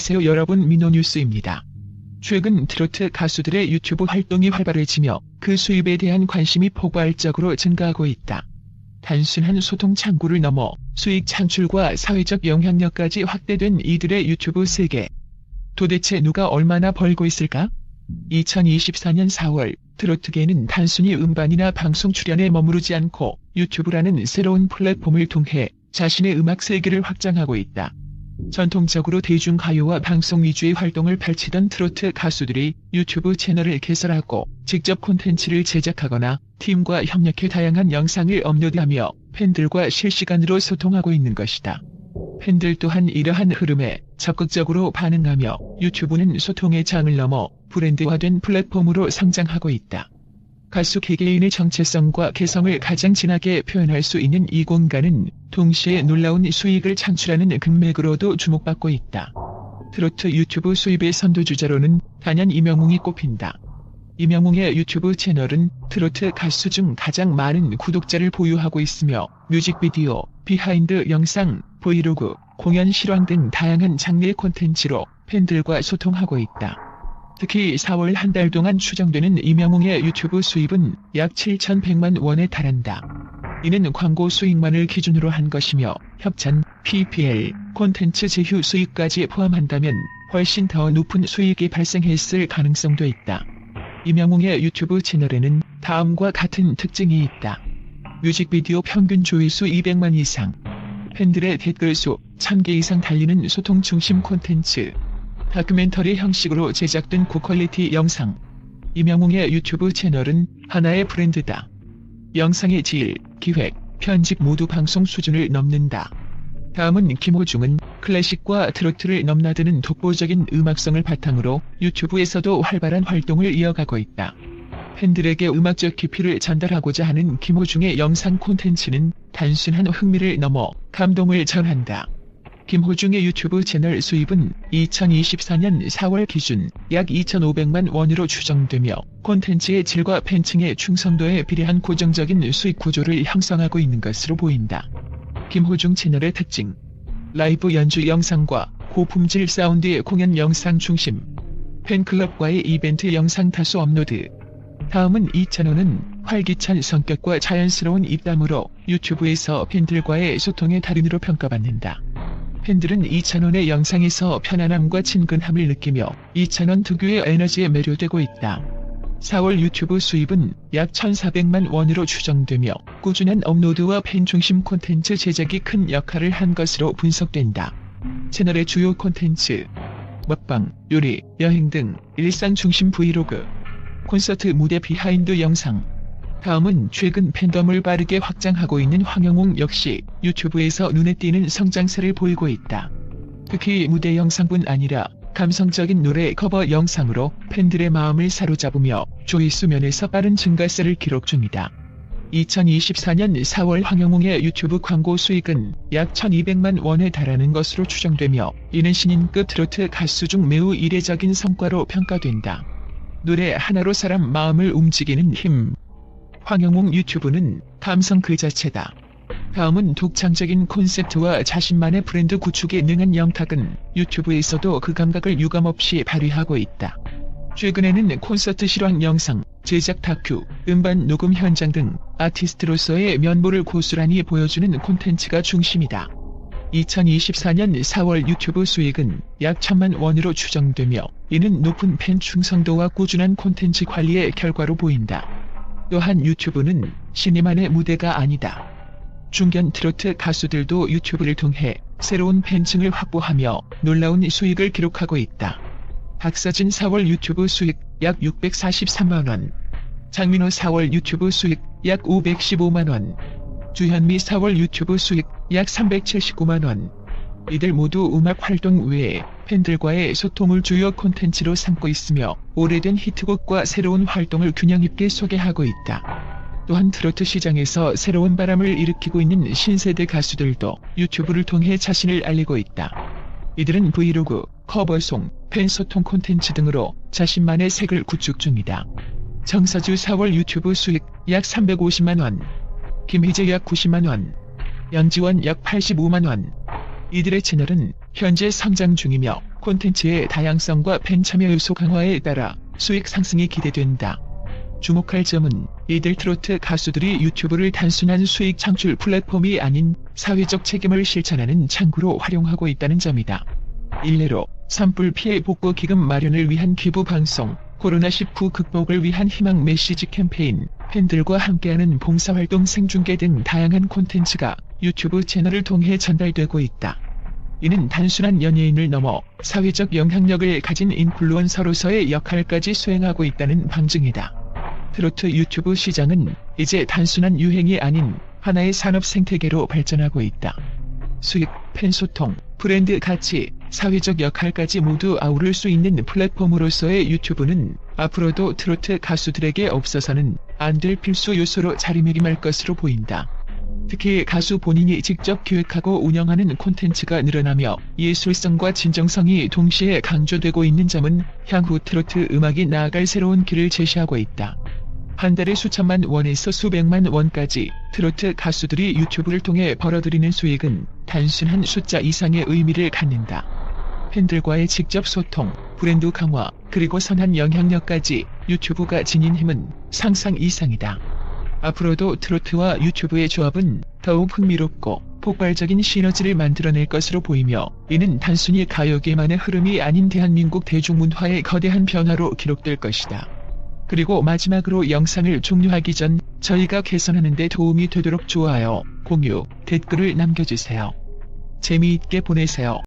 안녕하세요 여러분 민호뉴스입니다. 최근 트로트 가수들의 유튜브 활동이 활발해지며 그 수입에 대한 관심이 폭발적으로 증가하고 있다. 단순한 소통 창구를 넘어 수익 창출과 사회적 영향력까지 확대된 이들의 유튜브 세계. 도대체 누가 얼마나 벌고 있을까? 2024년 4월 트로트계는 단순히 음반이나 방송 출연에 머무르지 않고 유튜브라는 새로운 플랫폼을 통해 자신의 음악 세계를 확장하고 있다. 전통적으로 대중가요와 방송 위주의 활동을 펼치던 트로트 가수들이 유튜브 채널을 개설하고 직접 콘텐츠를 제작하거나 팀과 협력해 다양한 영상을 업로드하며 팬들과 실시간으로 소통하고 있는 것이다. 팬들 또한 이러한 흐름에 적극적으로 반응하며 유튜브는 소통의 장을 넘어 브랜드화된 플랫폼으로 성장하고 있다. 가수 개개인의 정체성과 개성을 가장 진하게 표현할 수 있는 이 공간은 동시에 놀라운 수익을 창출하는 극맥으로도 주목받고 있다. 트로트 유튜브 수입의 선두주자로는 단연 이명웅이 꼽힌다. 이명웅의 유튜브 채널은 트로트 가수 중 가장 많은 구독자를 보유하고 있으며 뮤직비디오, 비하인드 영상, 브이로그, 공연 실황 등 다양한 장르의 콘텐츠로 팬들과 소통하고 있다. 특히 4월 한 달 동안 추정되는 이명웅의 유튜브 수입은 약 7,100만 원에 달한다. 이는 광고 수익만을 기준으로 한 것이며 협찬, PPL, 콘텐츠 제휴 수익까지 포함한다면 훨씬 더 높은 수익이 발생했을 가능성도 있다. 이명웅의 유튜브 채널에는 다음과 같은 특징이 있다. 뮤직비디오 평균 조회수 200만 이상, 팬들의 댓글 수 1000개 이상 달리는 소통 중심 콘텐츠, 다큐멘터리 형식으로 제작된 고퀄리티 영상. 이명웅의 유튜브 채널은 하나의 브랜드다. 영상의 질, 기획, 편집 모두 방송 수준을 넘는다. 다음은 김호중은 클래식과 트로트를 넘나드는 독보적인 음악성을 바탕으로 유튜브에서도 활발한 활동을 이어가고 있다. 팬들에게 음악적 깊이를 전달하고자 하는 김호중의 영상 콘텐츠는 단순한 흥미를 넘어 감동을 전한다. 김호중의 유튜브 채널 수입은 2024년 4월 기준 약 2,500만 원으로 추정되며 콘텐츠의 질과 팬층의 충성도에 비례한 고정적인 수익 구조를 형성하고 있는 것으로 보인다. 김호중 채널의 특징 라이브 연주 영상과 고품질 사운드의 공연 영상 중심 팬클럽과의 이벤트 영상 다수 업로드 다음은 이 채널은 활기찬 성격과 자연스러운 입담으로 유튜브에서 팬들과의 소통의 달인으로 평가받는다. 팬들은 이 채널의 영상에서 편안함과 친근함을 느끼며 이 채널 특유의 에너지에 매료되고 있다. 4월 유튜브 수입은 약 1,400만 원으로 추정되며 꾸준한 업로드와 팬 중심 콘텐츠 제작이 큰 역할을 한 것으로 분석된다. 채널의 주요 콘텐츠 먹방, 요리, 여행 등 일상 중심 브이로그 콘서트 무대 비하인드 영상 다음은 최근 팬덤을 빠르게 확장하고 있는 황영웅 역시 유튜브에서 눈에 띄는 성장세를 보이고 있다. 특히 무대 영상뿐 아니라 감성적인 노래 커버 영상으로 팬들의 마음을 사로잡으며 조회수 면에서 빠른 증가세를 기록 중이다. 2024년 4월 황영웅의 유튜브 광고 수익은 약 1200만 원에 달하는 것으로 추정되며 이는 신인급 트로트 가수 중 매우 이례적인 성과로 평가된다. 노래 하나로 사람 마음을 움직이는 힘. 황영웅 유튜브는 감성 그 자체다. 다음은 독창적인 콘셉트와 자신만의 브랜드 구축에 능한 영탁은 유튜브에서도 그 감각을 유감없이 발휘하고 있다. 최근에는 콘서트 실황 영상, 제작 다큐, 음반 녹음 현장 등 아티스트로서의 면모를 고스란히 보여주는 콘텐츠가 중심이다. 2024년 4월 유튜브 수익은 약 천만 원으로 추정되며 이는 높은 팬 충성도와 꾸준한 콘텐츠 관리의 결과로 보인다. 또한 유튜브는 신임만의 무대가 아니다. 중견 트로트 가수들도 유튜브를 통해 새로운 팬층을 확보하며 놀라운 수익을 기록하고 있다. 박서진 4월 유튜브 수익 약 643만원. 장민호 4월 유튜브 수익 약 515만원. 주현미 4월 유튜브 수익 약 379만원. 이들 모두 음악 활동 외에 팬들과의 소통을 주요 콘텐츠로 삼고 있으며 오래된 히트곡과 새로운 활동을 균형 있게 소개하고 있다. 또한 트로트 시장에서 새로운 바람을 일으키고 있는 신세대 가수들도 유튜브를 통해 자신을 알리고 있다. 이들은 브이로그, 커버송, 팬소통 콘텐츠 등으로 자신만의 색을 구축 중이다. 정서주 4월 유튜브 수익 약 350만원, 김희재 약 90만원, 연지원 약 85만원. 이들의 채널은 현재 성장 중이며 콘텐츠의 다양성과 팬 참여 요소 강화에 따라 수익 상승이 기대된다. 주목할 점은 이들 트로트 가수들이 유튜브를 단순한 수익 창출 플랫폼이 아닌 사회적 책임을 실천하는 창구로 활용하고 있다는 점이다. 일례로 산불 피해 복구 기금 마련을 위한 기부 방송, 코로나19 극복을 위한 희망 메시지 캠페인, 팬들과 함께하는 봉사활동 생중계 등 다양한 콘텐츠가 유튜브 채널을 통해 전달되고 있다. 이는 단순한 연예인을 넘어 사회적 영향력을 가진 인플루언서로서의 역할까지 수행하고 있다는 방증이다. 트로트 유튜브 시장은 이제 단순한 유행이 아닌 하나의 산업 생태계로 발전하고 있다. 수익, 팬 소통, 브랜드 가치, 사회적 역할까지 모두 아우를 수 있는 플랫폼으로서의 유튜브는 앞으로도 트로트 가수들에게 없어서는 안 될 필수 요소로 자리매김할 것으로 보인다. 특히 가수 본인이 직접 기획하고 운영하는 콘텐츠가 늘어나며 예술성과 진정성이 동시에 강조되고 있는 점은 향후 트로트 음악이 나아갈 새로운 길을 제시하고 있다. 한 달에 수천만 원에서 수백만 원까지 트로트 가수들이 유튜브를 통해 벌어들이는 수익은 단순한 숫자 이상의 의미를 갖는다. 팬들과의 직접 소통, 브랜드 강화, 그리고 선한 영향력까지 유튜브가 지닌 힘은 상상 이상이다. 앞으로도 트로트와 유튜브의 조합은 더욱 흥미롭고 폭발적인 시너지를 만들어낼 것으로 보이며 이는 단순히 가요계만의 흐름이 아닌 대한민국 대중문화의 거대한 변화로 기록될 것이다. 그리고 마지막으로 영상을 종료하기 전 저희가 개선하는 데 도움이 되도록 좋아요, 공유, 댓글을 남겨주세요. 재미있게 보내세요.